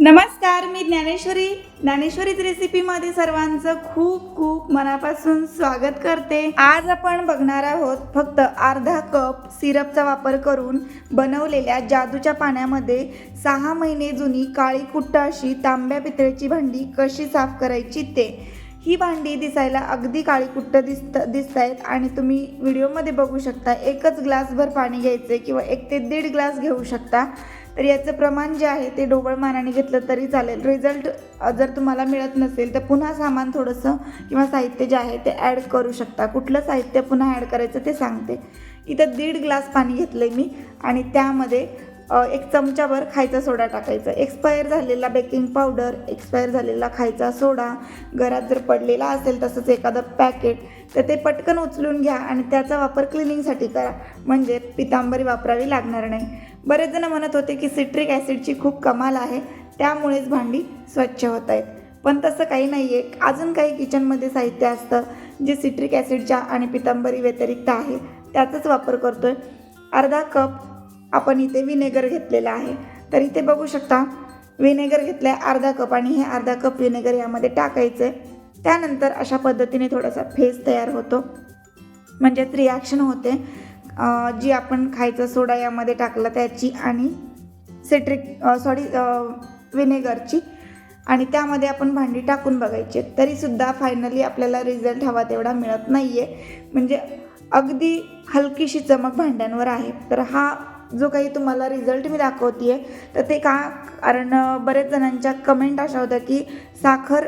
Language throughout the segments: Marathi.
नमस्कार मी ज्ञानेश्वरी. ज्ञानेश्वरीच रेसिपीमध्ये सर्वांचं खूप खूप मनापासून स्वागत करते. आज आपण बघणार आहोत फक्त अर्धा कप सिरपचा वापर करून बनवलेल्या जादूच्या पाण्यामध्ये सहा महिने जुनी काळी कुट्ट अशी तांब्या पितळेची भांडी कशी साफ करायची ते. ही भांडी दिसायला अगदी काळी कुट्ट दिसत दिसत आहेत आणि तुम्ही व्हिडिओमध्ये बघू शकता एकच ग्लासभर पाणी घ्यायचे किंवा एक ते दीड ग्लास घेऊ शकता. तर याचं प्रमाण जे आहे ते ढोबळमानाने घेतलं तरी चालेल. रिझल्ट जर तुम्हाला मिळत नसेल तर पुन्हा सामान थोडंसं किंवा साहित्य जे आहे ते ॲड करू शकता. कुठलं साहित्य पुन्हा ॲड करायचं ते सांगते. इथं दीड ग्लास पाणी घेतलं आहे मी आणि त्यामध्ये एक चमच्यावर खायचा सोडा टाकायचा. एक्सपायर झालेला बेकिंग पावडर एक्सपायर झालेला खायचा सोडा घरात जर पडलेला असेल तसंच एखादं पॅकेट तर ते पटकन उचलून घ्या आणि त्याचा वापर क्लिनिंगसाठी करा. म्हणजे पितांबरी वापरावी लागणार नाही. बरेच जण म्हणत होते की सिट्रिक ॲसिडची खूप कमाल आहे त्यामुळेच भांडी स्वच्छ होत आहेत. पण तसं काही नाही आहे अजून काही किचनमध्ये साहित्य असतं जे सिट्रिक ॲसिडच्या आणि पितांबरी व्यतिरिक्त आहे त्याचाच वापर करतो आहे अर्धा कप आपण इथे विनेगर घेतलेला आहे. तर इथे बघू शकता विनेगर घेतलं आहे अर्धा कप आणि हे अर्धा कप विनेगर यामध्ये टाकायचं आहे त्यानंतर अशा पद्धतीने थोडासा फेस तयार होतो. म्हणजेच रिॲक्शन होते. जी आपण खायचा सोडा यामध्ये टाकला त्याची आणि सिट्रिक सॉरी विनेगरची आणि त्यामध्ये आपण भांडी टाकून बघायची. तरीसुद्धा फायनली आपल्याला रिझल्ट हवा तेवढा मिळत नाही आहे म्हणजे अगदी हलकीशी चमक भांड्यांवर आहे. तर हा जो काही तुम्हाला रिझल्ट मी दाखवते तर ते का? कारण बरेच जणांच्या कमेंट अशा होत्या की साखर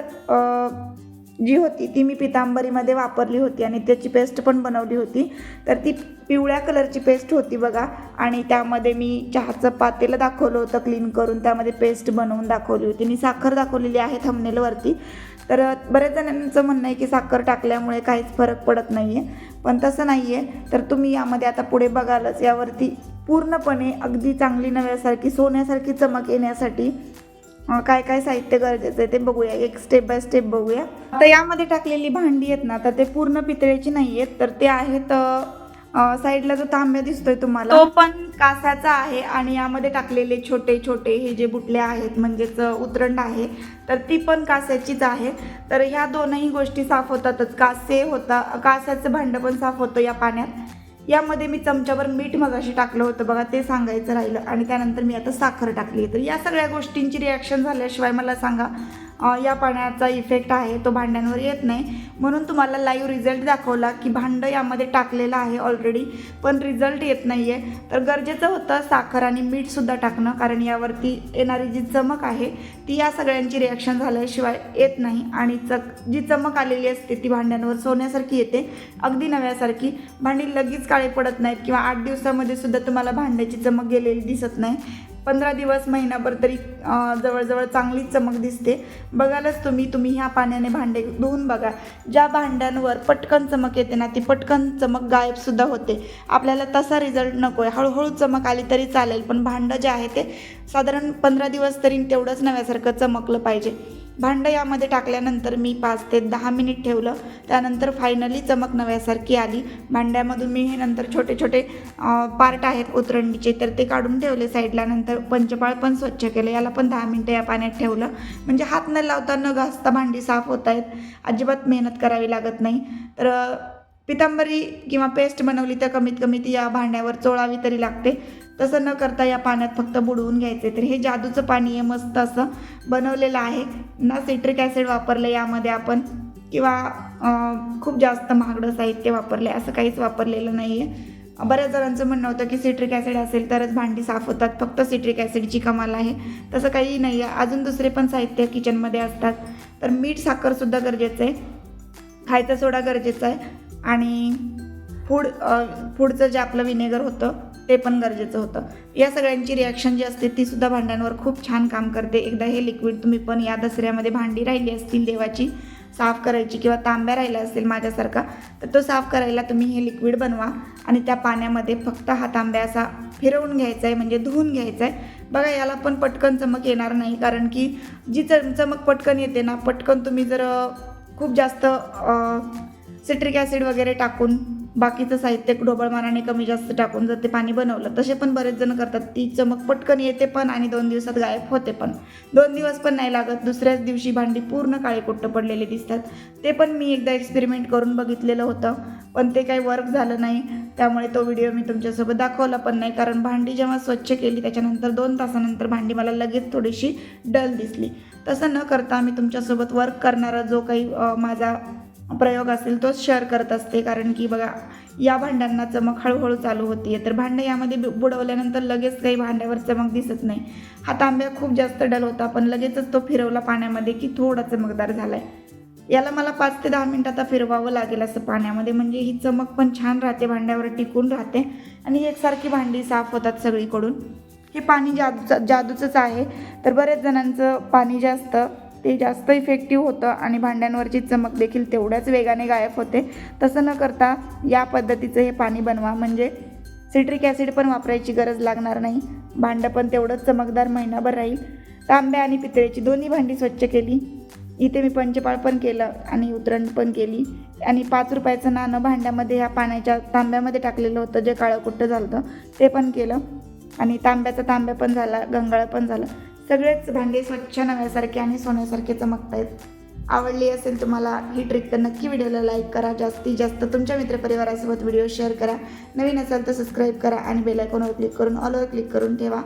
जी होती ती मी पितांबरीमध्ये वापरली होती आणि त्याची पेस्ट पण बनवली होती. तर ती पिवळ्या कलरची पेस्ट होती बघा. आणि त्यामध्ये मी चहाचं पातेलं दाखवलं होतं क्लीन करून. त्यामध्ये पेस्ट बनवून दाखवली होती. मी साखर दाखवलेली आहे थंबनेलवरती तर बऱ्याच जणांचं म्हणणं आहे की साखर टाकल्यामुळे काहीच फरक पडत नाही आहे पण तसं नाही आहे तर तुम्ही यामध्ये आता पुढे बघालच. यावरती पूर्णपणे अगदी चांगली नव्यासारखी सोन्यासारखी चमक येण्यासाठी काय काय साहित्य गरजेचं आहे ते बघूया. एक स्टेप बाय स्टेप बघूया. आता यामध्ये टाकलेली भांडी आहेत ना तर ते पूर्ण पितळेची नाही आहेत तर ते आहेत साईडला जो तांब्या दिसतोय तुम्हाला तो पण कासाचा आहे आणि यामध्ये टाकलेले छोटे छोटे हे जे बुटले आहेत म्हणजेच उतरंड आहे तर ती पण कास्याचीच आहे. तर ह्या दोनही गोष्टी साफ होतातच. कासे होता कास्याचं भांडं पण साफ होतं या पाण्यात. यामध्ये मी चमच्यावर मीठ मगाशी टाकलं होतं बघा ते सांगायचं राहिलं. आणि त्यानंतर मी आता साखर टाकली तर या सगळ्या गोष्टींची रिॲक्शन झाल्याशिवाय मला सांगा या पाण्याचा इफेक्ट आहे तो भांड्यांवर येत नाही. म्हणून तुम्हाला लाईव्ह रिझल्ट दाखवला की भांडं यामध्ये टाकलेलं आहे ऑलरेडी पण रिझल्ट येत नाही आहे तर गरजेचं होतं साखर आणि मीठसुद्धा टाकणं कारण यावरती येणारी जी चमक आहे ती या सगळ्यांची रिॲक्शन झाल्याशिवाय येत नाही. आणि चक जी चमक आलेली असते ती भांड्यांवर सोन्यासारखी येते. अगदी नव्यासारखी. भांडी लगेच काळे पडत नाहीत किंवा आठ दिवसामध्ये सुद्धा तुम्हाला भांड्याची चमक गेलेली दिसत नाही. पंधरा दिवस महिनाभर तरी जवळजवळ चांगली चमक दिसते. बघालच तुम्ही तुम्ही ह्या पाण्याने भांडे धुवून बघा. ज्या भांड्यांवर पटकन चमक येते ना ती पटकन चमक गायबसुद्धा होते. आपल्याला तसा रिझल्ट नको आहे हळूहळू चमक आली तरी चालेल पण भांडं जे आहे ते साधारण पंधरा दिवस तरी तेवढंच नव्यासारखं चमकलं पाहिजे. भांडं यामध्ये टाकल्यानंतर मी पाच ते दहा मिनिट ठेवलं. त्यानंतर फायनली चमक नव्यासारखी आली. भांड्यामधून मी हे नंतर छोटे छोटे पार्ट आहेत उतरंडीचे तर ते काढून ठेवले साईडला नंतर पंचपाळ पण स्वच्छ केलं. याला पण दहा मिनटं या पाण्यात ठेवलं. म्हणजे हात न लावता न घासता भांडी साफ होत आहेत. अजिबात मेहनत करावी लागत नाही. तर पितांबरी किंवा पेस्ट बनवली तर कमीत कमी ती या भांड्यावर चोळावी तरी लागते. तसं न करता या पाण्यात फक्त बुडवून घ्यायचे. तर हे जादूचं पाणी आहे मस्त असं बनवलेलं आहे. ना सिट्रिक ॲसिड वापरलं यामध्ये आपण किंवा खूप जास्त महागडं साहित्य वापरलं असं काहीच वापरलेलं नाही आहे बऱ्याच जणांचं म्हणणं होतं की सिट्रिक ॲसिड असेल तरच भांडी साफ होतात फक्त सिट्रिक ॲसिडची कमाल आहे. तसं काही नाही आहे अजून दुसरे पण साहित्य किचनमध्ये असतात. तर मीठ साखरसुद्धा गरजेचं आहे. खायचा सोडा गरजेचा आहे. आणि फूड फूडचं जे आपलं विनेगर होतं ते पण गरजेचं होतं. या सगळ्यांची रिॲक्शन जी असते ती सुद्धा भांड्यांवर खूप छान काम करते. एकदा हे लिक्विड तुम्ही पण या दसऱ्यामध्ये भांडी राहिली असतील देवाची साफ करायची किंवा तांब्या राहिला असेल माझ्यासारखा तर तो साफ करायला तुम्ही हे लिक्विड बनवा आणि त्या पाण्यामध्ये फक्त हा तांब्या असा फिरवून घ्यायचा आहे म्हणजे धुवून घ्यायचा आहे बघा याला पण पटकन चमक येणार नाही कारण की जी चमक पटकन येते ना पटकन तुम्ही जर खूप जास्त सिट्रिक ॲसिड वगैरे टाकून बाकीचं साहित्य ढोबळमानाने कमी जास्त टाकून जर ते पाणी बनवलं तसे पण बरेच जण करतात. ती चमक पटकन येते पण आणि दोन दिवसात गायब होते पण. दोन दिवस पण नाही लागत दुसऱ्याच दिवशी भांडी पूर्ण काळे कुट्ट पडलेले दिसतात. ते पण मी एकदा एक्सपेरिमेंट करून बघितलेलं होतं पण ते काही वर्क झालं नाही. त्यामुळे तो व्हिडिओ मी तुमच्यासोबत दाखवला पण नाही कारण भांडी जेव्हा स्वच्छ केली त्याच्यानंतर दोन तासानंतर भांडी मला लगेच थोडीशी डल दिसली. तसं न करता मी तुमच्यासोबत वर्क करणारा जो काही माझा प्रयोग असेल तोच शेअर करत असते. कारण की बघा या भांड्यांना चमक हळूहळू चालू होती तर भांडं यामध्ये बु- बुडवल्यानंतर लगेच काही भांड्यावर चमक दिसत नाही. हा तांब्या खूप जास्त डल होता पण लगेचच तो फिरवला पाण्यामध्ये की थोडा चमकदार झाला आहे याला मला पाच ते दहा मिनटं आता फिरवावं लागेल असं पाण्यामध्ये. म्हणजे ही चमक पण छान राहते भांड्यावर टिकून राहते. आणि एकसारखी भांडी साफ होतात सगळीकडून. हे पाणी जादूचं जादूचंच आहे. तर बरेच जणांचं पाणी जे असतं ते जास्त इफेक्टिव्ह होतं आणि भांड्यांवरची चमक देखील तेवढ्याच वेगाने गायब होते. तसं न करता या पद्धतीचं हे पाणी बनवा. म्हणजे सिट्रिक ॲसिड पण वापरायची गरज लागणार नाही. भांडं पण तेवढंच चमकदार महिनाभर राहील. तांब्या आणि पितळेची दोन्ही भांडी स्वच्छ केली. इथे मी पंचपाळ पण केलं आणि उतरण पण केली. आणि पाच रुपयाचं नाणं भांड्यामध्ये ह्या पाण्याच्या तांब्यामध्ये टाकलेलं होतं. जे काळं कुठं झालं होतं ते पण केलं. आणि तांब्याचा तांब्या पण झाला गंगाळ पण झालं. सगळेच भांडे स्वच्छ नव्यासारखे आणि सोन्यासारखे चमकतायत. आवडली असेल तुम्हाला ही ट्रिक तर नक्की व्हिडिओला लाईक करा. जास्तीत जास्त तुमच्या मित्रपरिवारासोबत व्हिडिओ शेअर करा. नवीन असाल तर सबस्क्राईब करा आणि बेलायकॉनवर क्लिक करून ऑलवर क्लिक करून ठेवा.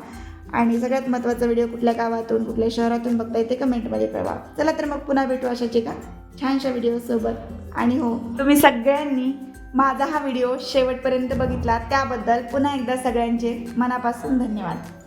आणि सगळ्यात महत्त्वाचा व्हिडिओ कुठल्या गावातून कुठल्या शहरातून बघताय ते कमेंटमध्ये कळवा. चला तर मग पुन्हा भेटू अशाची का छानशा व्हिडिओसोबत आणि हो तुम्ही सगळ्यांनी माझा हा व्हिडिओ शेवटपर्यंत बघितला. त्याबद्दल पुन्हा एकदा सगळ्यांचे मनापासून धन्यवाद.